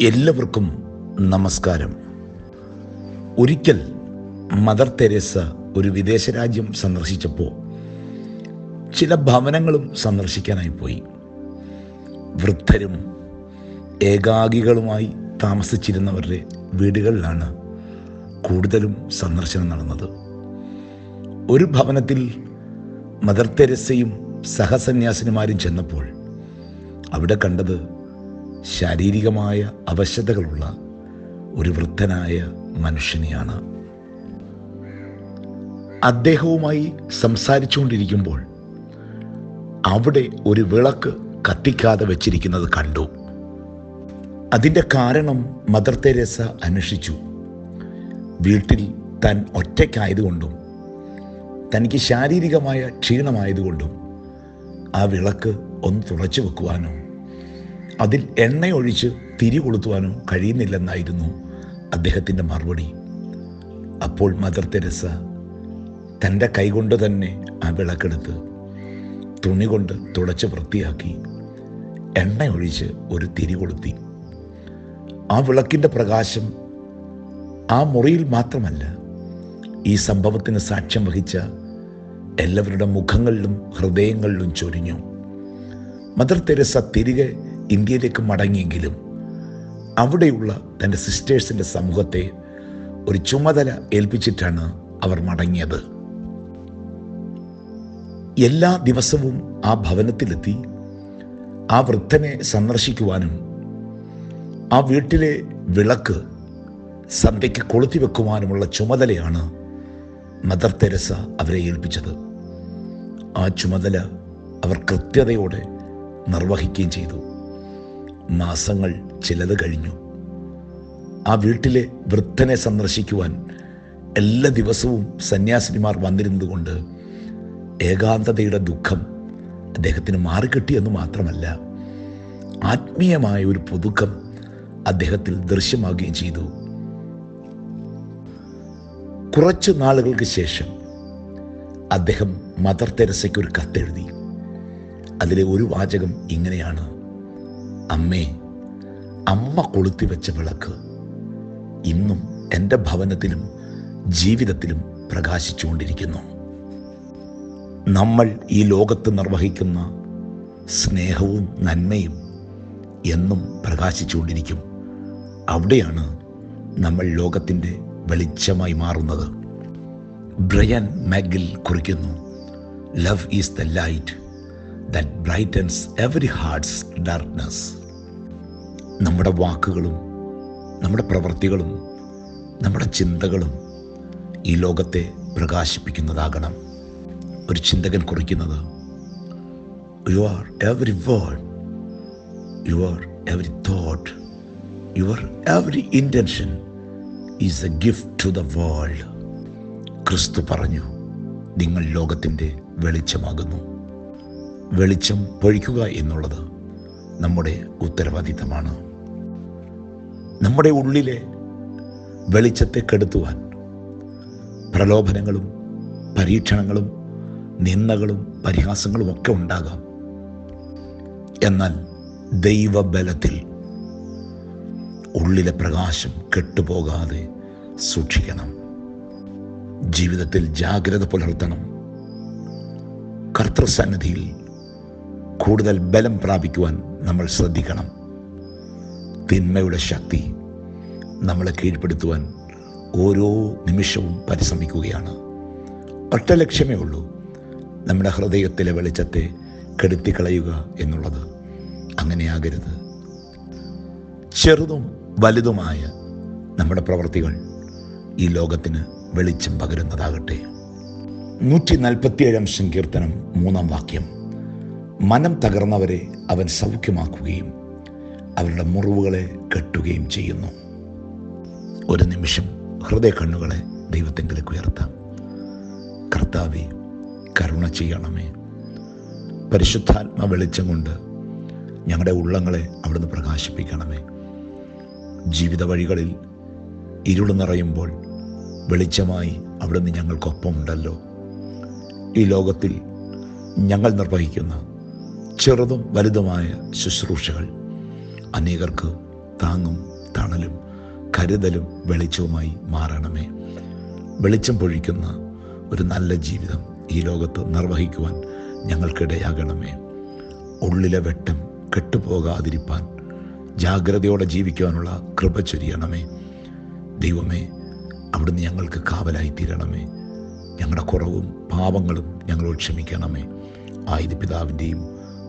എല്ലാവർക്കും നമസ്കാരം. ഒരിക്കൽ മദർ തെരേസ ഒരു വിദേശ രാജ്യം സന്ദർശിച്ചപ്പോൾ ചില ഭവനങ്ങളും സന്ദർശിക്കാനായി പോയി. വൃദ്ധരും ഏകാഗികളുമായി താമസിച്ചിരുന്നവരുടെ വീടുകളിലാണ് കൂടുതലും സന്ദർശനം നടന്നത്. ഒരു ഭവനത്തിൽ മദർ തെരേസയും സഹസന്യാസിനിമാരും ചെന്നപ്പോൾ അവിടെ കണ്ടത് ശാരീരികമായ അവശതകളുള്ള ഒരു വൃദ്ധനായ മനുഷ്യനെയാണ്. അദ്ദേഹവുമായി സംസാരിച്ചുകൊണ്ടിരിക്കുമ്പോൾ അവിടെ ഒരു വിളക്ക് കത്തിക്കാതെ വെച്ചിരിക്കുന്നത് കണ്ടു. അതിന്റെ കാരണം മദർ തെരേസ അന്വേഷിച്ചു. വീട്ടിൽ താൻ ഒറ്റയ്ക്കായതുകൊണ്ടും തനിക്ക് ശാരീരികമായ ക്ഷീണമായതുകൊണ്ടും ആ വിളക്ക് ഒന്ന് തുളച്ചു വെക്കുവാനോ അതിൽ എണ്ണയൊഴിച്ച് തിരി കൊളുത്തുവാനോ കഴിയുന്നില്ലെന്നായിരുന്നു അദ്ദേഹത്തിന്റെ മറുപടി. അപ്പോൾ മദർ തെരസ തന്റെ കൈകൊണ്ട് തന്നെ ആ വിളക്കെടുത്ത് തുണി കൊണ്ട് തുടച്ച് വൃത്തിയാക്കി എണ്ണയൊഴിച്ച് ഒരു തിരി കൊളുത്തി. ആ വിളക്കിന്റെ പ്രകാശം ആ മുറിയിൽ മാത്രമല്ല ഈ സംഭവത്തിന് സാക്ഷ്യം വഹിച്ച എല്ലാവരുടെ മുഖങ്ങളിലും ഹൃദയങ്ങളിലും ചൊരിഞ്ഞു. മദർ തെരസ തിരികെ ഇന്ത്യയിലേക്ക് മടങ്ങിയെങ്കിലും അവിടെയുള്ള തന്റെ സിസ്റ്റേഴ്സിന്റെ സമൂഹത്തെ ഒരു ചുമതല ഏൽപ്പിച്ചിട്ടാണ് അവർ മടങ്ങിയത്. എല്ലാ ദിവസവും ആ ഭവനത്തിലെത്തി ആ വൃദ്ധനെ സന്ദർശിക്കുവാനും ആ വീട്ടിലെ വിളക്ക് സന്ധ്യയ്ക്ക് കൊളുത്തി വെക്കുവാനുമുള്ള ചുമതലയാണ് മദർ തെരസ അവരെ ഏൽപ്പിച്ചത്. ആ ചുമതല അവർ കൃത്യതയോടെ നിർവഹിക്കുകയും ചെയ്തു. മാസങ്ങൾ ചിലത് കഴിഞ്ഞു. ആ വീട്ടിലെ വൃദ്ധനെ സന്ദർശിക്കുവാൻ എല്ലാ ദിവസവും സന്യാസിനിമാർ വന്നിരുന്നതുകൊണ്ട് ഏകാന്തതയുടെ ദുഃഖം അദ്ദേഹത്തിന് മാറിക്കിട്ടിയെന്ന് മാത്രമല്ല ആത്മീയമായ ഒരു പുതുക്കം അദ്ദേഹത്തിൽ ദൃശ്യമാകുകയും ചെയ്തു. കുറച്ചു നാളുകൾക്ക് ശേഷം അദ്ദേഹം മദർ തെരസയ്ക്ക് ഒരു കത്തെഴുതി. അതിലെ ഒരു വാചകം ഇങ്ങനെയാണ്. അമ്മേ അമ്മ കൊളുത്തി വെച്ച വിളക്ക് ഇന്നും എന്റെ ഭവനത്തിലും ജീവിതത്തിലും പ്രകാശിച്ചുകൊണ്ടിരിക്കുന്നു. നമ്മൾ ഈ ലോകത്ത് നിർവഹിക്കുന്ന സ്നേഹവും നന്മയും എന്നും പ്രകാശിച്ചുകൊണ്ടിരിക്കും. അവിടെയാണ് നമ്മൾ ലോകത്തിന്റെ വെളിച്ചമായി മാറുന്നത്. ബ്രയൻ മാഗിൽ കുറിക്കുന്നു love is the light. That brightens every heart's darkness നമ്മുടെ വാക്കുകളും നമ്മുടെ പ്രവൃത്തികളും നമ്മുടെ ചിന്തകളും ഈ ലോകത്തെ പ്രകാശിപ്പിക്കുന്നതാകണം. ഒരു ചിന്തകൻ കുറിക്കുന്നത് you are every word you are every thought your every intention is a gift to the world ക്രിസ്തു പറഞ്ഞു നിങ്ങൾ ലോകത്തിന്റെ വെളിച്ചമാകുന്നു. വെളിച്ചം പൊഴിക്കുക എന്നുള്ളത് നമ്മുടെ ഉത്തരവാദിത്തമാണ്. നമ്മുടെ ഉള്ളിലെ വെളിച്ചത്തെ കെടുത്തുവാൻ പ്രലോഭനങ്ങളും പരീക്ഷണങ്ങളും നിന്ദകളും പരിഹാസങ്ങളും ഒക്കെ ഉണ്ടാകാം. എന്നാൽ ദൈവബലത്തിൽ ഉള്ളിലെ പ്രകാശം കെട്ടുപോകാതെ സൂക്ഷിക്കണം. ജീവിതത്തിൽ ജാഗ്രത പുലർത്തണം. കർത്തൃസന്നിധിയിൽ കൂടുതൽ ബലം പ്രാപിക്കുവാൻ നമ്മൾ ശ്രദ്ധിക്കണം. തിന്മയുടെ ശക്തി നമ്മളെ കീഴ്പ്പെടുത്തുവാൻ ഓരോ നിമിഷവും പരിശ്രമിക്കുകയാണ്. ഒറ്റ ലക്ഷ്യമേ ഉള്ളൂ നമ്മുടെ ഹൃദയത്തിലെ വെളിച്ചത്തെ കെടുത്തിക്കളയുക എന്നുള്ളത്. അങ്ങനെയാകരുത്. ചെറുതും വലുതുമായ നമ്മുടെ പ്രവർത്തികൾ ഈ ലോകത്തിന് വെളിച്ചം പകരുന്നതാകട്ടെ. നൂറ്റി നാൽപ്പത്തിയേഴാം സങ്കീർത്തനം മൂന്നാം വാക്യം. മനം തകർന്നവരെ അവൻ സൗഖ്യമാക്കുകയും അവരുടെ മുറിവുകളെ കെട്ടുകയും ചെയ്യുന്നു. ഒരു നിമിഷം ഹൃദയ കണ്ണുകളെ ദൈവത്തെങ്കിലേക്ക് ഉയർത്താം. കർത്താവെ കരുണ ചെയ്യണമേ. പരിശുദ്ധാത്മ വെളിച്ചം കൊണ്ട് ഞങ്ങളുടെ ഉള്ളങ്ങളെ അവിടുന്ന് പ്രകാശിപ്പിക്കണമേ. ജീവിത വഴികളിൽ ഇരുൾ നിറയുമ്പോൾ വെളിച്ചമായി അവിടുന്ന് ഞങ്ങൾക്കൊപ്പമുണ്ടല്ലോ. ഈ ലോകത്തിൽ ഞങ്ങൾ നിർവഹിക്കുന്ന ചെറുതും വലുതുമായ ശുശ്രൂഷകൾ അനേകർക്ക് താങ്ങും തണലും കരുതലും വെളിച്ചവുമായി മാറണമേ. വെളിച്ചം പൊഴിക്കുന്ന ഒരു നല്ല ജീവിതം ഈ ലോകത്ത് നിർവഹിക്കുവാൻ ഞങ്ങൾക്കിടയാകണമേ. ഉള്ളിലെ വെട്ടം കെട്ടുപോകാതിരിപ്പാൻ ജാഗ്രതയോടെ ജീവിക്കുവാനുള്ള കൃപ ചൊരിയണമേ. ദൈവമേ അവിടുന്ന് ഞങ്ങൾക്ക് കാവലായി തീരണമേ ഞങ്ങളുടെ കുറവും പാപങ്ങളും ഞങ്ങളോട് ക്ഷമിക്കണമേ. ആയുധ പിതാവിന്റെയും